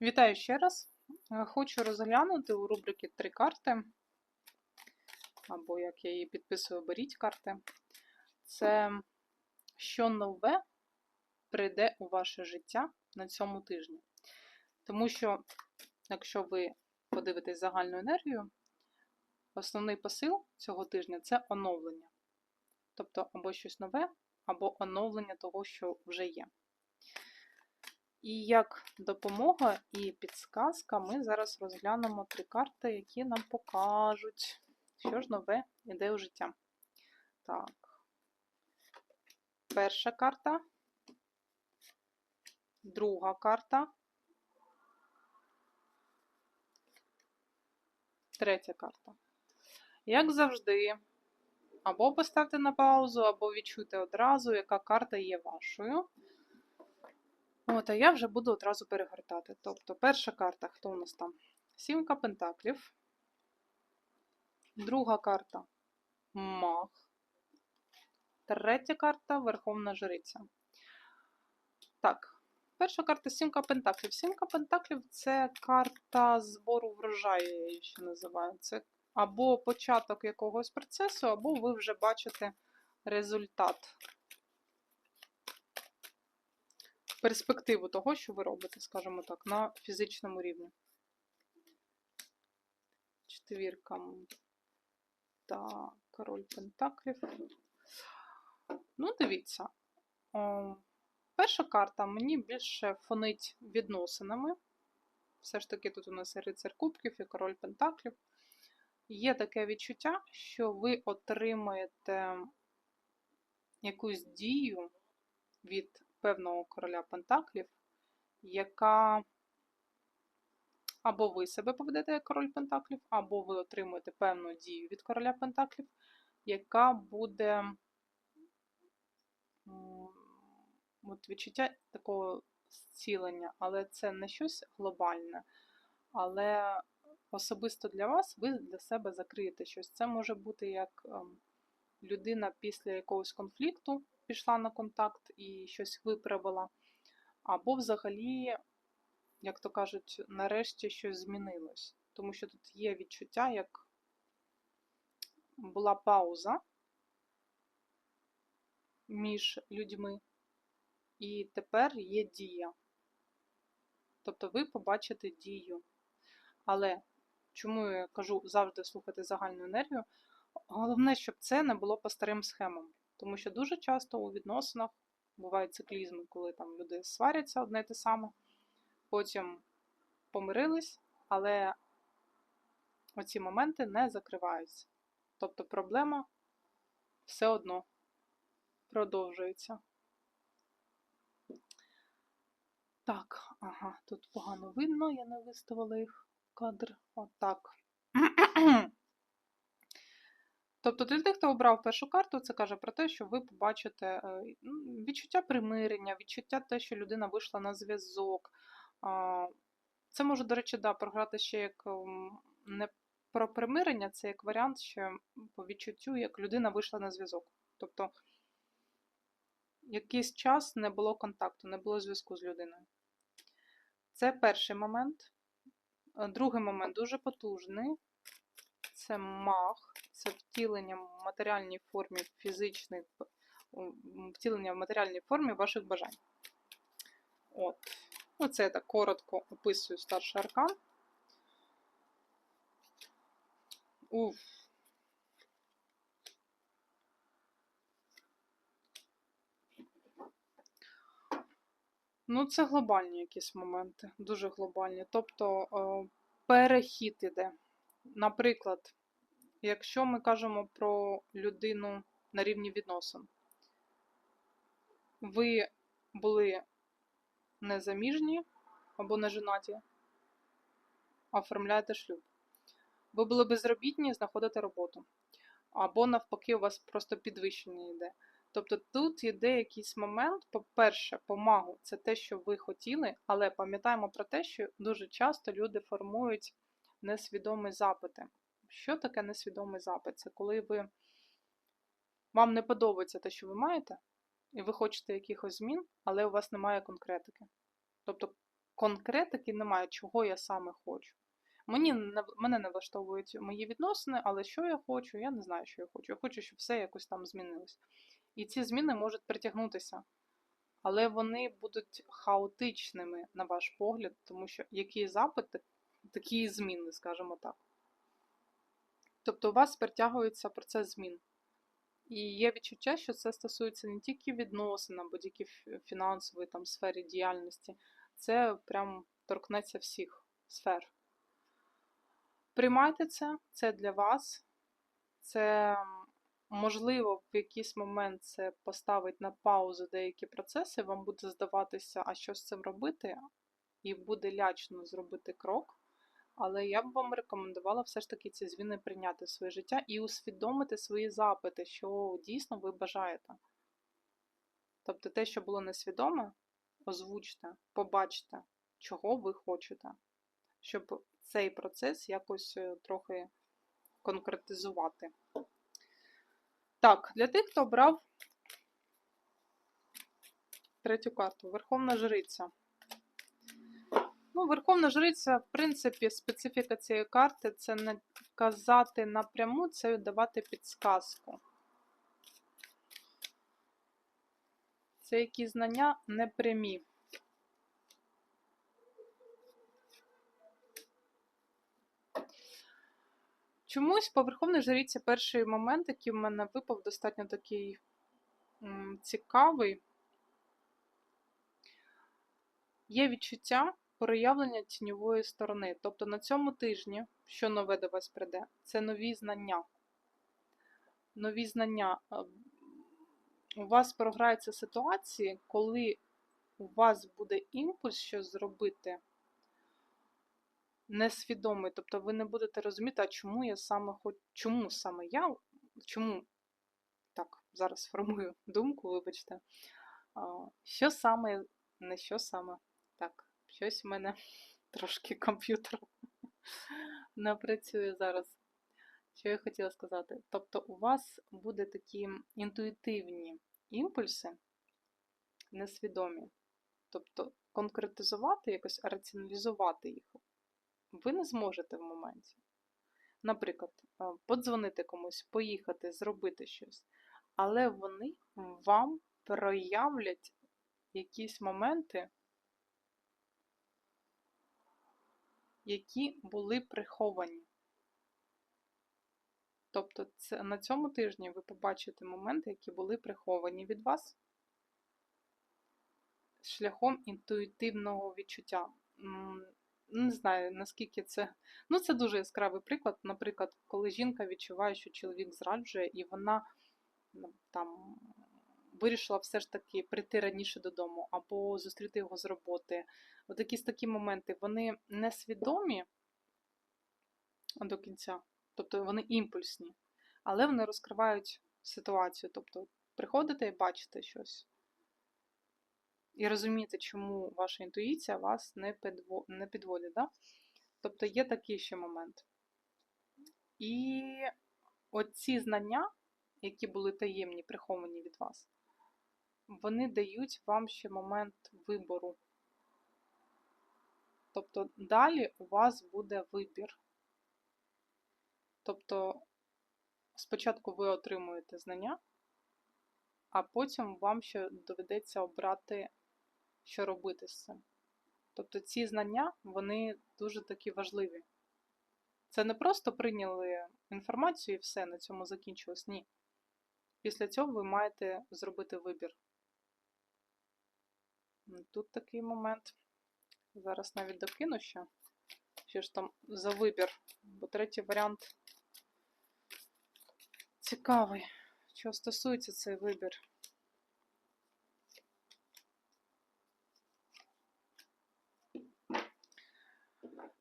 Вітаю ще раз. Е, Хочу розглянути у рубрики Три карти, або як я її підписую, беріть карти. Це що нове прийде у ваше життя на цьому тижні. Тому що, якщо ви подивитесь загальну енергію, основний посил цього тижня це оновлення. Тобто або щось нове, або оновлення того, що вже є. І як допомога і підсказка ми зараз розглянемо три карти, які нам покажуть, що ж нове іде у життя. Так. Перша карта. Друга карта. Третя карта. Як завжди, або поставте на паузу, або відчуйте одразу, яка карта є вашою. От, а я вже буду одразу перегортати. Тобто, перша карта, хто у нас там? Сімка пентаклів. Друга карта маг. Третя карта Верховна Жриця. Так, перша карта Сімка Пентаклів. Сімка Пентаклів це карта збору врожаю, я її ще називаю. Це або початок якогось процесу, або ви вже бачите результат перспективу того, що ви робите, скажімо так, на фізичному рівні. Четвірка. Так, король Пентаклів. Ну, дивіться. О, перша карта мені більше фонить відносинами. Все ж таки, тут у нас і рицар кубків, і король Пентаклів. Є таке відчуття, що ви отримаєте якусь дію від певного короля Пентаклів, яка або ви себе поведете як король Пентаклів, або ви отримуєте певну дію від короля Пентаклів, яка буде от відчуття такого зцілення, але це не щось глобальне, але особисто для вас ви для себе закриєте щось. Це може бути як ем, людина після якогось конфлікту пішла на контакт і щось виправила, або взагалі, як то кажуть, нарешті щось змінилось. Тому що тут є відчуття, як була пауза між людьми, і тепер є дія. Тобто ви побачите дію. Але чому я кажу завжди слухати загальну енергію? Головне, щоб це не було по старим схемам. Тому що дуже часто у відносинах бувають циклізми, коли там люди сваряться одне те саме, потім помирились, але оці моменти не закриваються. Тобто проблема все одно продовжується. Так, ага, тут погано видно, я не виставила їх в кадр. Отак. Тобто для тих, хто обрав першу карту, це каже про те, що ви побачите е, ну, відчуття примирення, відчуття те, що людина вийшла на зв'язок. Це може, до речі, да, програти ще як не про примирення, це як варіант ще по відчуттю, як людина вийшла на зв'язок. Тобто якийсь час не було контакту, не було зв'язку з людиною. Це перший момент. Е, Другий момент дуже потужний. Це маг, це втілення в матеріальній формі фізичних, втілення в матеріальній формі ваших бажань. От. Оце я так коротко описую старший аркан. Уф. Ну, це глобальні якісь моменти, дуже глобальні. Тобто е, перехід іде. Наприклад, якщо ми кажемо про людину на рівні відносин, ви були незаміжні або не женаті, оформляєте шлюб. Ви були безробітні, знаходите роботу. Або навпаки, у вас просто підвищення йде. Тобто тут йде якийсь момент, по-перше, помагу це те, що ви хотіли, але пам'ятаємо про те, що дуже часто люди формують несвідомі запити. Що таке несвідомий запит? Це коли ви вам не подобається те, що ви маєте, і ви хочете якихось змін, але у вас немає конкретики. Тобто конкретики немає, чого я саме хочу. Мені не, мене не влаштовують мої відносини, але що я хочу, я не знаю, що я хочу. Я хочу, щоб все якось там змінилось. І ці зміни можуть притягнутися, але вони будуть хаотичними, на ваш погляд, тому що який запит, такі зміни, скажімо так. Тобто у вас притягується процес змін. І є відчуття, що це стосується не тільки відносин або тільки фінансової там, сфері діяльності, це прям торкнеться всіх сфер. Приймайте це, це для вас. Це, можливо, в якийсь момент це поставить на паузу деякі процеси, вам буде здаватися, а що з цим робити, і буде лячно зробити крок. Але я б вам рекомендувала все ж таки ці зміни прийняти в своє життя і усвідомити свої запити, що дійсно ви бажаєте. Тобто те, що було несвідоме, озвучте, побачте, чого ви хочете, щоб цей процес якось е, трохи конкретизувати. Так, для тих, хто обрав третю карту Верховна Жриця. Ну, Верховна Жриця, в принципі, специфіка цієї карти це не казати напряму, це давати підсказку. Це якісь знання непрямі. Чомусь по Верховній Жріці перший момент, який в мене випав, достатньо такий м, цікавий. Є відчуття проявлення тіньової сторони. Тобто на цьому тижні, що нове до вас прийде, це нові знання. Нові знання. Е, у вас програються ситуації, коли у вас буде імпульс щось зробити несвідомий. Тобто ви не будете розуміти, а чому я саме хочу, чому саме я, чому, так, зараз формую думку, вибачте, що саме, не що саме, так, щось в мене трошки комп'ютер не працює зараз. Що я хотіла сказати? Тобто, у вас буде такі інтуїтивні імпульси, несвідомі. Тобто конкретизувати, якось раціоналізувати їх ви не зможете в моменті. Наприклад, подзвонити комусь, поїхати, зробити щось. Але вони вам проявлять якісь моменти, які були приховані. Тобто це, на цьому тижні ви побачите моменти, які були приховані від вас шляхом інтуїтивного відчуття не знаю, наскільки це. Ну, це дуже яскравий приклад. Наприклад, коли жінка відчуває, що чоловік зраджує, і вона ну, там вирішила все ж таки прийти раніше додому, або зустріти його з роботи. От якісь такі моменти, вони несвідомі до кінця, тобто вони імпульсні, але вони розкривають ситуацію. Тобто, приходите і бачите щось і розумієте, чому ваша інтуїція вас не підво... не підводить. Да? Тобто є такий ще момент. І оці знання, які були таємні, приховані від вас, вони дають вам ще момент вибору. Тобто далі у вас буде вибір. Тобто, спочатку ви отримуєте знання, а потім вам ще доведеться обрати що робити з цим. Тобто ці знання, вони дуже такі важливі. Це не просто прийняли інформацію і все, на цьому закінчилось. Ні. Після цього ви маєте зробити вибір. Тут такий момент. Зараз навіть докину ще. Що ж там за вибір? Бо третій варіант цікавий. Чого стосується цей вибір?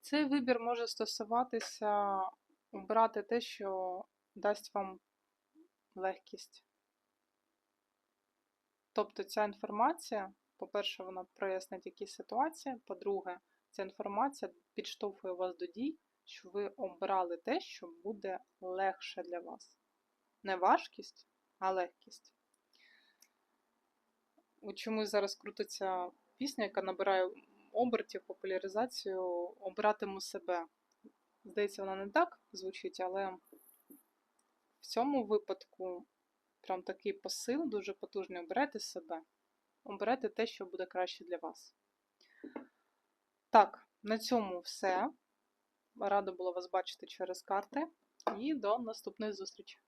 Цей вибір може стосуватися обрати те, що дасть вам легкість. Тобто ця інформація, по-перше, вона прояснить якісь ситуації, по-друге, ця інформація підштовхує вас до дій, що ви обрали те, що буде легше для вас. Не важкість, а легкість. Чомусь зараз крутиться пісня, яка набирає обертів, популяризацію обиратиму себе. Здається, вона не так звучить, але в цьому випадку прям такий посил дуже потужний. Оберете себе. Оберете те, що буде краще для вас. Так, на цьому все. Рада була вас бачити через карти. І до наступної зустрічі!